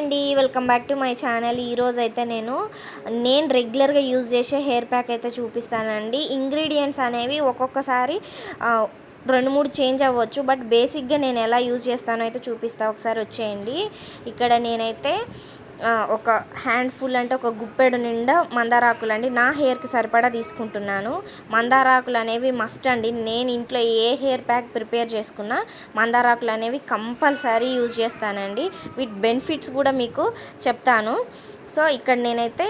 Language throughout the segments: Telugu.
అండి welcome back to my channel ఈరోజు అయితే నేను నేను రెగ్యులర్గా యూజ్ చేసే హెయిర్ ప్యాక్ అయితే చూపిస్తానండి. ఇంగ్రీడియంట్స్ అనేవి ఒక్కొక్కసారి రెండు మూడు చేంజ్ అవ్వచ్చు బట్ బేసిక్గా నేను ఎలా యూజ్ చేస్తానో అయితే చూపిస్తా. ఒకసారి వచ్చేయండి. ఇక్కడ నేనైతే ఒక హ్యాండ్ ఫుల్ అంటే ఒక గుప్పెడు నిండా మందారాకులు అండి నా హెయిర్కి సరిపడా తీసుకుంటున్నాను. మందారాకులు అనేవి మస్ట్ అండి. నేను ఇంట్లో ఏ హెయిర్ ప్యాక్ ప్రిపేర్ చేసుకున్నా మందారాకులు అనేవి కంపల్సరీ యూజ్ చేస్తానండి. వీటి బెనిఫిట్స్ కూడా మీకు చెప్తాను. సో ఇక్కడ నేనైతే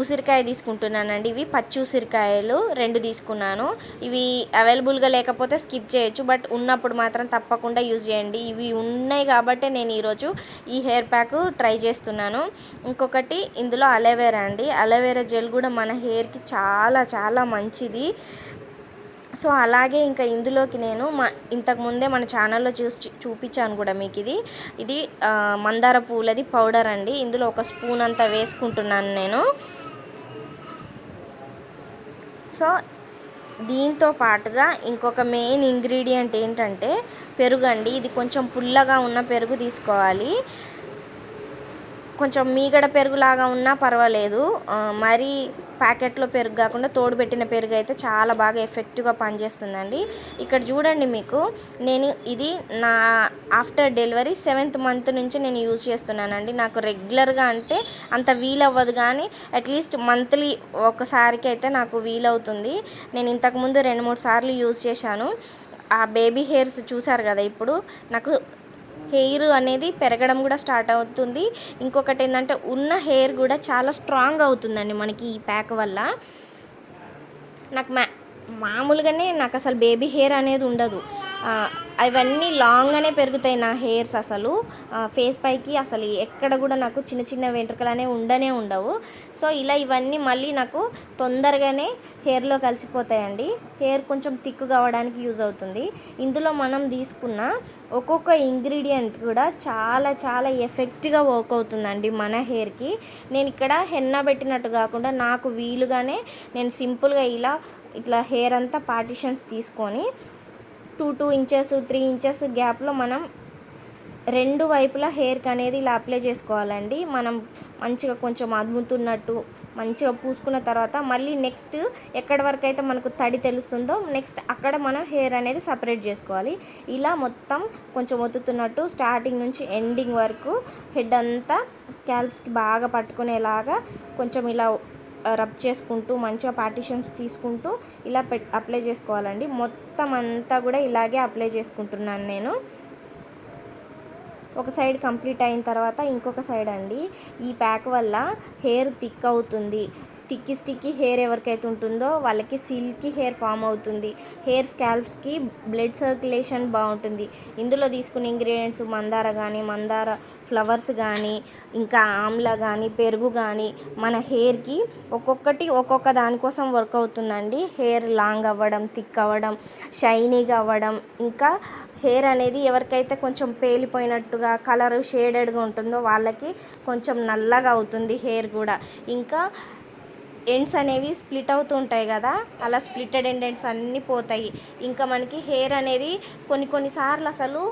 ఉసిరికాయ తీసుకుంటున్నానండి. ఇవి పచ్చి ఉసిరికాయలు రెండు తీసుకున్నాను. ఇవి అవైలబుల్గా లేకపోతే స్కిప్ చేయొచ్చు బట్ ఉన్నప్పుడు మాత్రం తప్పకుండా యూజ్ చేయండి. ఇవి ఉన్నాయి కాబట్టి నేను ఈరోజు ఈ హెయిర్ ప్యాక్ ట్రై చేస్తున్నాను. ఇంకొకటి ఇందులో అలోవేరా అండి. అలోవేరా జెల్ కూడా మన హెయిర్కి చాలా చాలా మంచిది. సో అలాగే ఇంకా ఇందులోకి నేను మా ఇంతకు ముందే మన ఛానల్లో చూసి చూపించాను కూడా మీకు ఇది. ఇది మందార పూలది పౌడర్ అండి. ఇందులో ఒక స్పూన్ అంతా వేసుకుంటున్నాను నేను. సో దీంతో పాటుగా ఇంకొక మెయిన్ ఇంగ్రీడియంట్ ఏంటంటే పెరుగు అండి ఇది కొంచెం పుల్లగా ఉన్న పెరుగు తీసుకోవాలి. కొంచెం మీగడ పెరుగులాగా ఉన్నా పర్వాలేదు. మరీ ప్యాకెట్లో పెరుగు కాకుండా తోడు పెట్టిన పెరుగు అయితే చాలా బాగా ఎఫెక్టివ్గా పనిచేస్తుందండి. ఇక్కడ చూడండి మీకు నేను ఇది నా ఆఫ్టర్ డెలివరీ సెవెంత్ మంత్ నుంచి నేను యూజ్ చేస్తున్నానండి. నాకు రెగ్యులర్గా అంటే అంత వీలవ్వదు కానీ అట్లీస్ట్ మంత్లీ ఒకసారికి అయితే నాకు వీలవుతుంది. నేను ఇంతకుముందు రెండు మూడు సార్లు యూజ్ చేశాను. ఆ బేబీ హెయిర్స్ చూసారు కదా ఇప్పుడు నాకు హెయిర్ అనేది పెరగడం కూడా స్టార్ట్ అవుతుంది. ఇంకొకటి ఏంటంటే ఉన్న హెయిర్ కూడా చాలా స్ట్రాంగ్ అవుతుందండి మనకి ఈ ప్యాక్ వల్ల. నాకు మా మామూలుగానే నాకు అసలు బేబీ హెయిర్ అనేది ఉండదు. అవన్నీ లాంగ్గానే పెరుగుతాయి నా హెయిర్స్ అసలు. ఫేస్ పైకి అసలు ఎక్కడ కూడా నాకు చిన్న చిన్న వెంట్రుకలు అనేవి ఉండనే ఉండవు. సో ఇలా ఇవన్నీ మళ్ళీ నాకు తొందరగానే హెయిర్లో కలిసిపోతాయండి. హెయిర్ కొంచెం థిక్ కావడానికి యూజ్ అవుతుంది. ఇందులో మనం తీసుకున్న ఒక్కొక్క ఇంగ్రీడియంట్ కూడా చాలా చాలా ఎఫెక్ట్గా వర్క్ అవుతుందండి మన హెయిర్కి నేను ఇక్కడ హెన్న పెట్టినట్టు కాకుండా నాకు వీలుగానే నేను సింపుల్గా ఇలా ఇట్లా హెయిర్ అంతా పార్టిషన్స్ తీసుకొని two two inches three inches గ్యాప్లో మనం రెండు వైపులా హెయిర్కి అనేది ఇలా అప్లై చేసుకోవాలండి. మనం మంచిగా కొంచెం అదుముతున్నట్టు మంచిగా పూసుకున్న తర్వాత మళ్ళీ నెక్స్ట్ ఎక్కడి వరకు అయితే మనకు తడి తెలుస్తుందో నెక్స్ట్ అక్కడ మనం హెయిర్ అనేది సపరేట్ చేసుకోవాలి. ఇలా మొత్తం కొంచెం ఒత్తుతున్నట్టు స్టార్టింగ్ నుంచి ఎండింగ్ వరకు హెడ్ అంతా స్కాల్ప్స్కి బాగా పట్టుకునేలాగా కొంచెం ఇలా రబ్ చేసుకుంటూ మంచిగా పార్టిషన్స్ తీసుకుంటూ ఇలా పెట్ అప్లై చేసుకోవాలండి. మొత్తం అంతా కూడా ఇలాగే అప్లై చేసుకుంటున్నాను నేను. ఒక సైడ్ కంప్లీట్ అయిన తర్వాత ఇంకొక సైడ్ అండి ఈ ప్యాక్ వల్ల హెయిర్ థిక్ అవుతుంది. స్టిక్కీ స్టిక్కీ హెయిర్ ఎవరికైతే ఉంటుందో వాళ్ళకి సిల్కీ హెయిర్ ఫామ్ అవుతుంది. హెయిర్ స్కాల్ప్స్కి బ్లడ్ సర్క్యులేషన్ బాగుంటుంది. ఇందులో తీసుకునే ఇంగ్రీడియంట్స్ మందార కానీ మందార ఫ్లవర్స్ కానీ ఇంకా ఆమ్లా కానీ పెరుగు కానీ మన హెయిర్కి ఒక్కొక్కటి ఒక్కొక్క దానికోసం వర్క్ అవుతుందండి. హెయిర్ లాంగ్ అవ్వడం థిక్ అవ్వడం షైనీగా అవ్వడం ఇంకా హెయిర్ అనేది ఎవరికైతే కొంచెం పేలిపోయినట్టుగా కలర్ షేడెడ్గా ఉంటుందో వాళ్ళకి కొంచెం నల్లగా అవుతుంది హెయిర్ కూడా. ఇంకా ఎండ్స్ అనేవి స్ప్లిట్ అవుతూ ఉంటాయి కదా అలా స్ప్లిటెడ్ ఎండ్ ఎండ్స్ అన్నీ పోతాయి. ఇంకా మనకి హెయిర్ అనేది కొన్ని కొన్నిసార్లు అసలు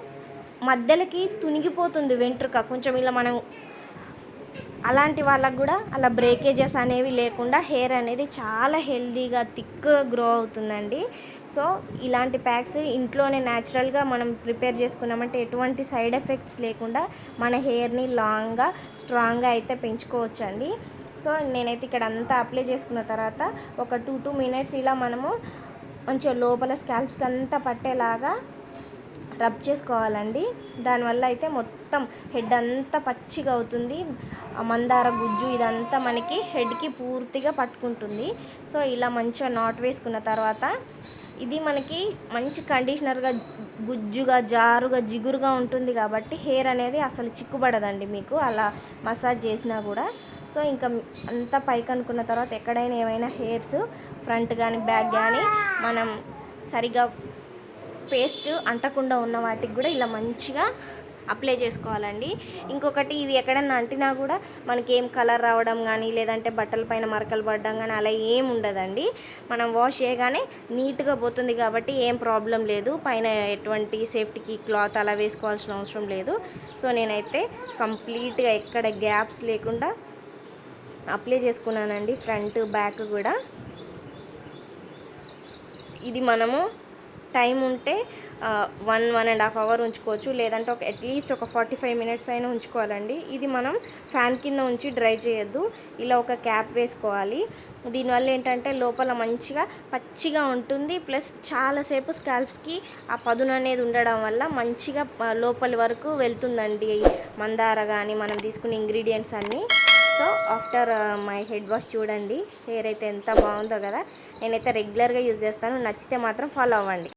మధ్యలకి తునిగిపోతుంది వెంట్రుక. కొంచెం ఇలా మనం అలాంటి వాళ్ళకు కూడా అలా బ్రేకేజెస్ అనేవి లేకుండా హెయిర్ అనేది చాలా హెల్దీగా థిక్గా గ్రో అవుతుందండి. సో ఇలాంటి ప్యాక్స్ ఇంట్లోనే న్యాచురల్గా మనం ప్రిపేర్ చేసుకున్నామంటే ఎటువంటి సైడ్ ఎఫెక్ట్స్ లేకుండా మన హెయిర్ని లాంగ్గా స్ట్రాంగ్గా అయితే పెంచుకోవచ్చండి. సో నేనైతే ఇక్కడ అంతా అప్లై చేసుకున్న తర్వాత ఒక టూ టూ మినిట్స్ ఇలా మనము మంచిగా లోపల స్కాల్ప్స్కి అంతా పట్టేలాగా రబ్ చేసుకోవాలండి. దానివల్ల అయితే మొత్తం మొత్తం హెడ్ అంతా పచ్చిగా అవుతుంది. మందార గుజ్జు ఇదంతా మనకి హెడ్కి పూర్తిగా పట్టుకుంటుంది. సో ఇలా మంచిగా నాట్ వేసుకున్న తర్వాత ఇది మనకి మంచి కండిషనర్గా గుజ్జుగా జారుగా జిగురుగా ఉంటుంది కాబట్టి హెయిర్ అనేది అసలు చిక్కుబడదండి మీకు. అలా మసాజ్ చేసినా కూడా. సో ఇంకా అంతా పైకి అనుకున్న తర్వాత ఎక్కడైనా ఏమైనా హెయిర్స్ ఫ్రంట్ కానీ బ్యాక్ కానీ మనం సరిగా పేస్ట్ అంటకుండా ఉన్న వాటికి కూడా ఇలా మంచిగా అప్లై చేసుకోవాలండి. ఇంకొకటి ఇవి ఎక్కడన్నా అంటినా కూడా మనకి ఏం కలర్ రావడం కానీ లేదంటే బట్టల పైన మరకలు పడడం కానీ అలా ఏం ఉండదండి. మనం వాష్ చేయగానే నీట్గా పోతుంది కాబట్టి ఏం ప్రాబ్లం లేదు. పైన ఎటువంటి సేఫ్టీకి క్లాత్ అలా వేసుకోవాల్సిన అవసరం లేదు. సో నేనైతే కంప్లీట్గా ఎక్కడ గ్యాప్స్ లేకుండా అప్లై చేసుకున్నానండి. ఫ్రంట్ బ్యాక్ కూడా. ఇది మనము టైం ఉంటే one one and half hour ఉంచుకోవచ్చు. లేదంటే ఒక అట్లీస్ట్ ఒక ఫార్టీ ఫైవ్ మినిట్స్ అయినా ఉంచుకోవాలండి. ఇది మనం ఫ్యాన్ కింద ఉంచి డ్రై చేయొద్దు. ఇలా ఒక క్యాప్ వేసుకోవాలి. దీనివల్ల ఏంటంటే లోపల మంచిగా పచ్చిగా ఉంటుంది. ప్లస్ చాలాసేపు స్కాల్ప్స్కి ఆ పదును అనేది ఉండడం వల్ల మంచిగా లోపలి వరకు వెళ్తుందండి మందార కానీ మనం తీసుకునే ఇంగ్రీడియంట్స్ అన్నీ. So after my head wash చూడండి. హెయిర్ అయితే ఎంత బాగుందో కదా. నేనైతే రెగ్యులర్గా యూజ్ చేస్తాను. నచ్చితే మాత్రం ఫాలో అవ్వండి.